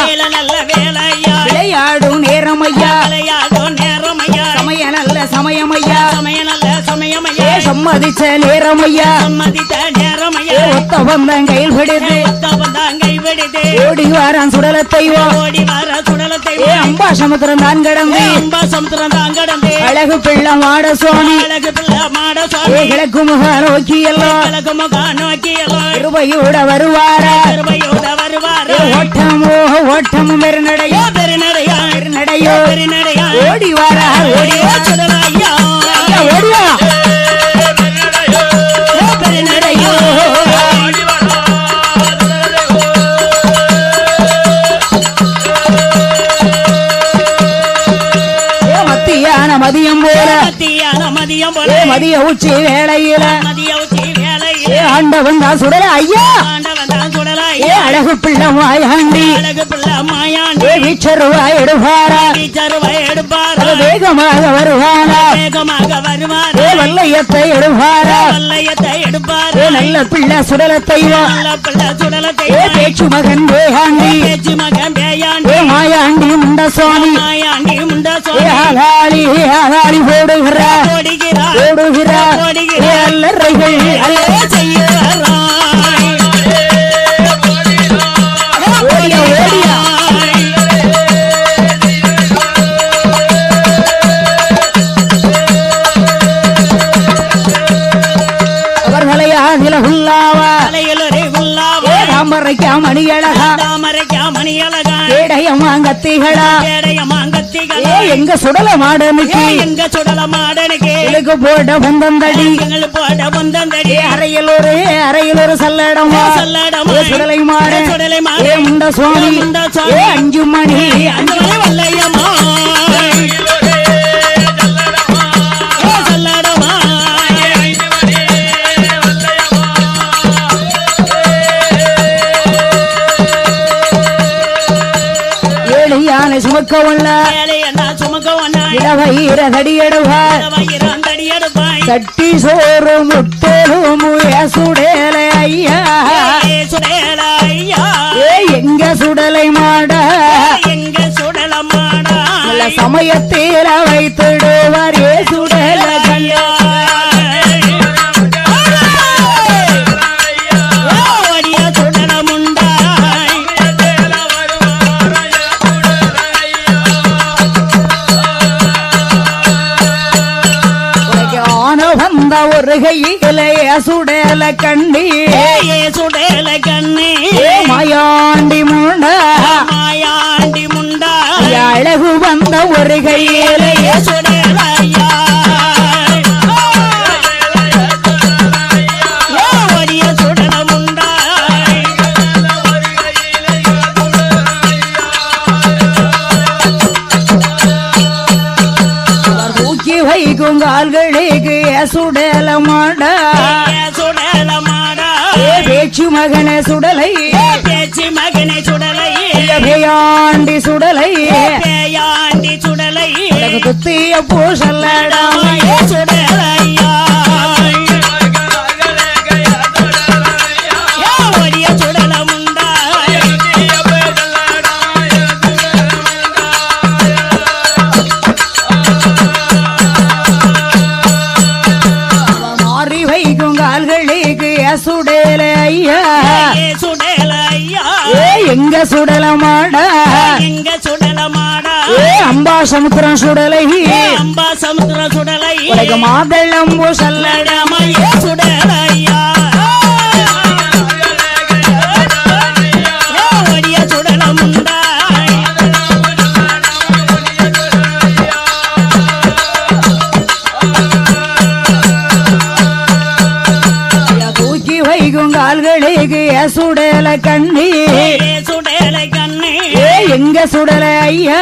வேலை நல்ல வேலையா விளையாடும் நேரம் ஐயா விளையாடும் நேரம் ஐயா சமய நல்ல சமயம் ஐயா சமய நல்ல சமயம் ஐயா ஏ சம்மதிச்ச நேரம் ஐயா சம்மதித்த நேரம் ஏ ஐயா ஒத்த வந்தன் கையில் பிடித்து வந்தாங்கை விடுது? ஓடி வாரான் சுடலத்தை ஓடி வர சுடலத்தை அம்பா சமுத்திரம் தான் கடந்து. அம்பா சமுத்திரம் தான் கடந்து. அழகு பிள்ளை மாட சுவாமி அழகு பிள்ளை மாட சுவாமி கிழக்கு முக நோக்கி எல்லாம் அழகு முகா நோக்கி எல்லாம் கிருபையோட வருவாரா? பெருமையோட வருவார் ஏ ஓட்டமோ ஓட்டமும் பெருநடையோ பெருநடையா பெருநடையோ பெருநடையா ஓடி வாரா ஓடி பெருநடையா மதியம் போல. மத்தியான மதியம் போல. மதிய உச்சி வேளையில. மதிய உச்சி ஏ வேலையில் ஆண்டவன் தான் சுடல ஐயா ஏ அழகு பிள்ளை வாயாண்டி அழகு பிள்ளை மாயாண்டி. ஏ வீச்சருவாய் எடுப்பாரா? டீச்சருவை எடுப்பார்? அது வேகமாக வருவாரா? வேகமாக வருவார்? ஏ வல்லையத்தை எடுப்பாரா? வல்லையத்தை எடுப்பார்? ஏ நல்ல பிள்ளை சுடலத்தை வா. நல்ல பிள்ளை சுடலத்தை ஏ பேச்சு மகன் வேகாண்டி. பேச்சு மகன் பேயாண்டி ஏ மாயாண்டி முண்ட சுவாமி மாயாண்டி முண்டா ஏ சோழ ஆகாளி ஆகாளி போடுகிற ஓடுகிறார் ஓடுகிற ஏ அல்லறைகள் தாமரைக்கா மணியழகா கேடயமா கத்திகளா ஏ எங்க சுடல மாடனுக்கு? இழுக்கு போட வந்தந்தடி ஏ அறையில் ஒரு அறையில் ஒரு சல்லடமா? ஏ சுடலை மாட ஏ முண்ட சுவாமி ஏ அஞ்சு மணி அஞ்சு ஏழு சுமக்க தடியடுவார் கட்டி சோறு முட்டோரும் சுடேல ஐயா. எங்க சுடலை மாட. எங்க சுடலமாடா நல்ல சமயத்தில வைத்திடுவார் ஏ சுடல வந்த ஒரு கையில சுடல கண்ணி சுடல கண்ணே மாயாண்டி முண்ட. மாயாண்டி முண்டா. அழகு வந்த ஒரு கையில வைக்கும் கால்களுக்கு சுடல மாட. ஏ சுடலமாடா ஏ பேச்சு மகன சுடலை. பேச்சு மகனை சுடலை. பேயாண்டி சுடலை. பேயாண்டி சுடலை. குத்திய பூசல்லடாம ஏ சுடலையா. எங்க சுடல மாட எங்க சுடலமாடா. ஏ அம்பா சமுத்திரம் சுடலை. அம்பா சமுத்திர சுடலை. உனக்கு மாதளம் பூசல்ல லடாம ஏ சுடலையா. எங்க சுடல ஐயா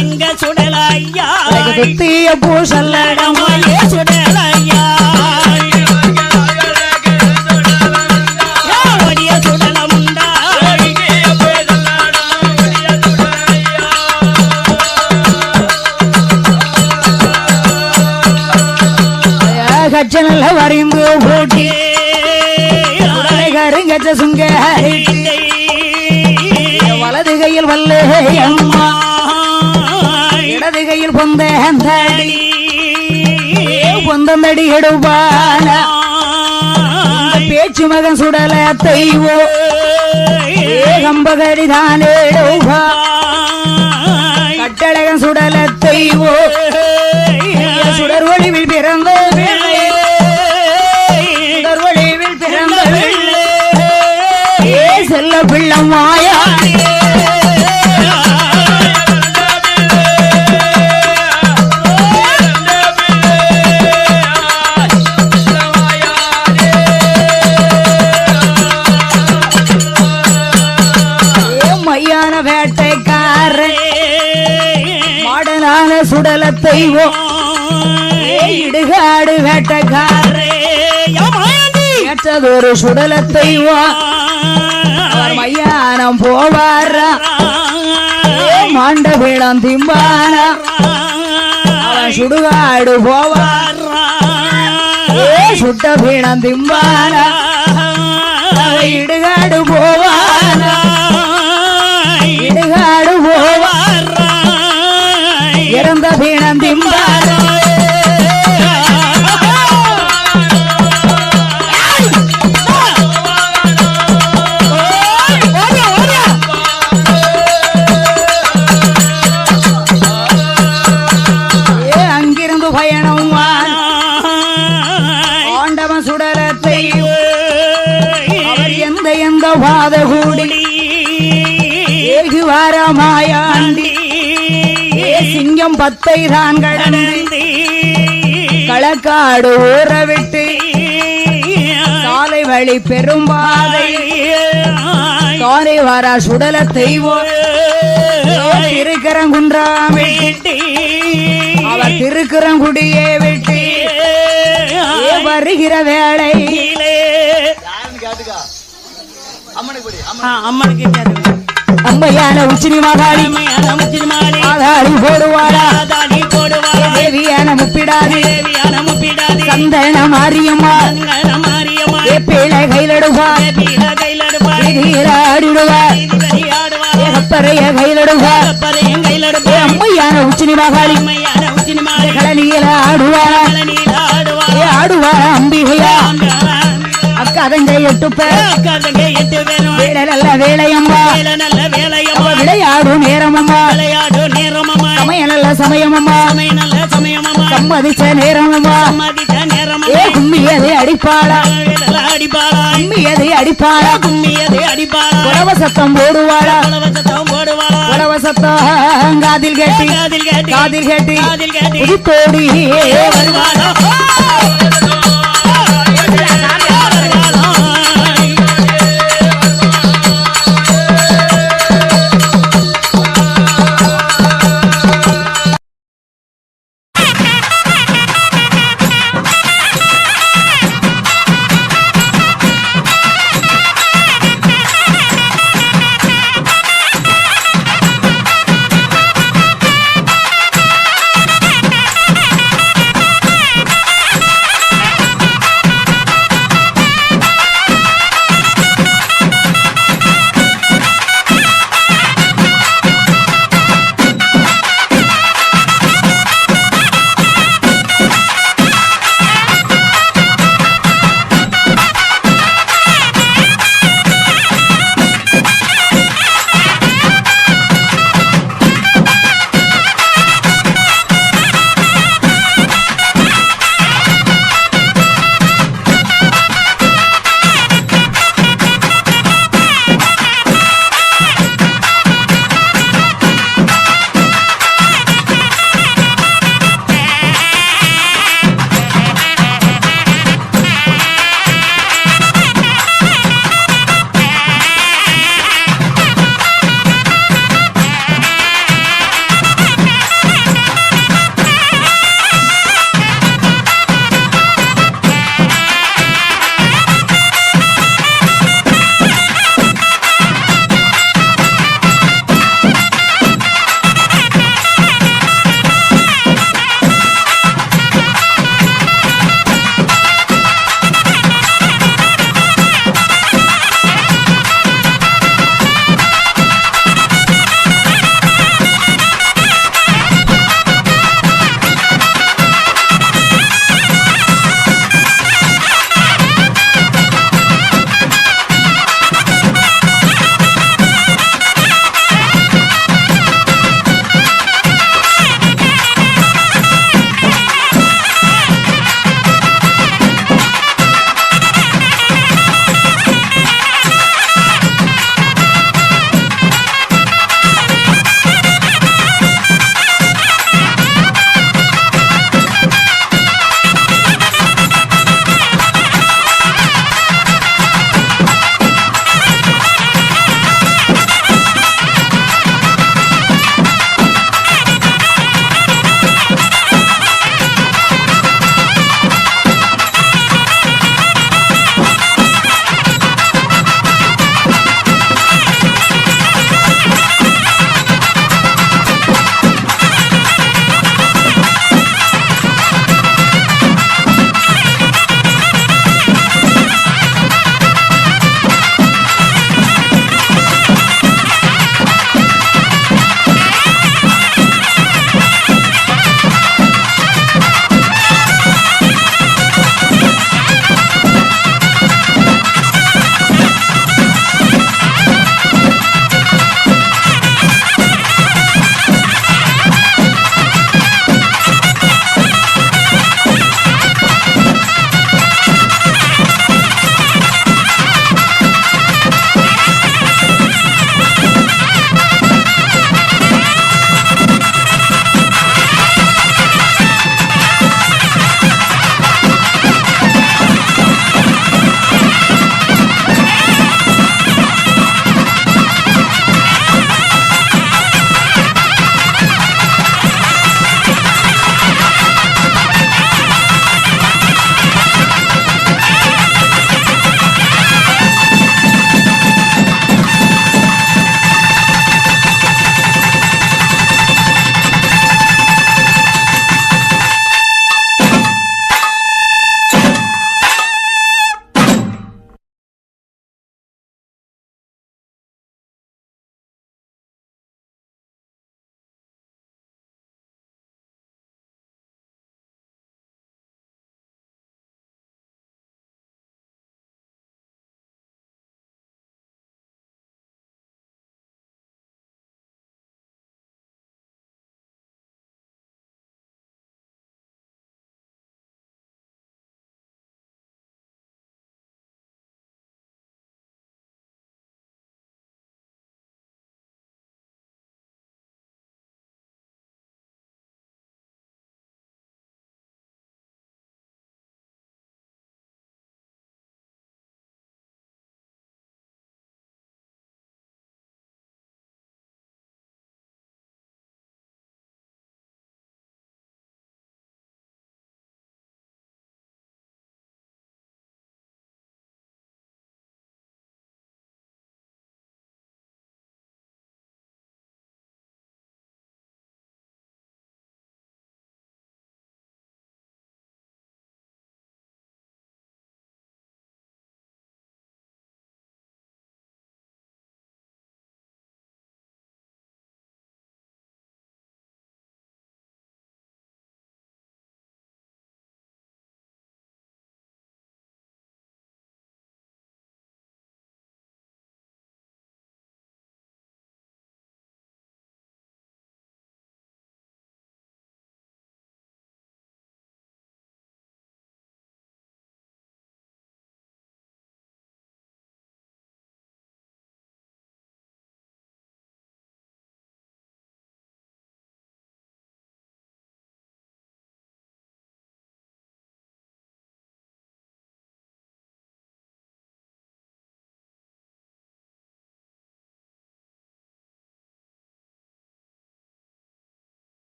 எங்க சுடலையா? உனக்கு குத்திய பூசல்ல. லடாம ஏ சுடலையா? ஏ ஓடிய சுடலமுண்டாய் கச்சனல்ல வரைந்து போட்டி. கருங்கச்ச சுங்க கையில் பொந்தேந்தடி பொந்தந்தடி எடுப்பான பேச்சு மகன் சுடல தெய்வோ கம்பகடி தான் எடுப்பா கட்டழகன் சுடல தெய்வோ சுடர் ஒளிவில் பிறந்த சுடர் ஒளிவில் பிறந்த செல்ல பிள்ளம்மா மையான வேட்டைக்காரன் மாடனான சுடல தெய்வம் இடுகாடு வேட்டைக்காரன் ஏற்றதொரு சுடல தெய்வம் மையானம் போவாரா? ஏ மாண்ட பீடம் திம்பானா சுடுகாடு போவார்? சுட்ட பீடம் திம்பானா எந்த பாத கூடி ஏகு வாரமாயாண்டி சிங்கம் பத்தை தான் கடந்து. களக்காடு ஊற விட்டு சாலை வழி பெரும்பாதை. காரை வாரா சுடல தெய்வம் திருக்கரங்குன்றாம் விட்டு அவர் திருக்கரங்குடியே விட்டு. ஏ வருகிற வேளை. அம்மனுக்கு அம்மையான உச்சினி மகாளி முச்சிமாளி ஆதாரி போடுவாளா? தாடி போடுவாள். தேவியான முப்பிடாது. தேவியான முப்பிடாதே. சந்தன மாரியம்மா. மாரியம்மா. ஏ பிள்ளை கையிலடுவா பீட கையிலடுப்பாள் ஆடிடுவா கையிலடுவா பறையும் ஏ கையிலடுப்பாள் அம்மையான உச்சினி மகாளி அம்மையான உச்சிமாளி கழனியில ஆடுவாளா. நீல ஆடுவாள். ஏ ஆடுவாளா அம்பிகையா. அக்கா தங்கை எட்டு பேர் எட்டு பேரும். வேலை நல்ல வேலையம்மா. வேலை நல்ல வேலையம்மா. விளையாடும் நேரமம்மா. விளையாடு நேரமம்மா. சமய நல்ல சமயமம்மா. சமயம் நல்ல சமயமம்மா. சம்மதிச்ச நேரமம்மா. மதித்த நேரமம்மா. ஏ கும்மியதை அடிப்பாளா? அடிப்பாளா? கும்மியதை அடிப்பாளா? கும்மியதை அடிப்பாளா? உழவ சத்தம் போடுவாளா? போடுவாளா? உழவ சத்தம் காதில் கேட்டி. காதில் கேட்டி. காதில் கேட்டி. காதில் கேட்டி. புதுத்தோடி வருவாளா?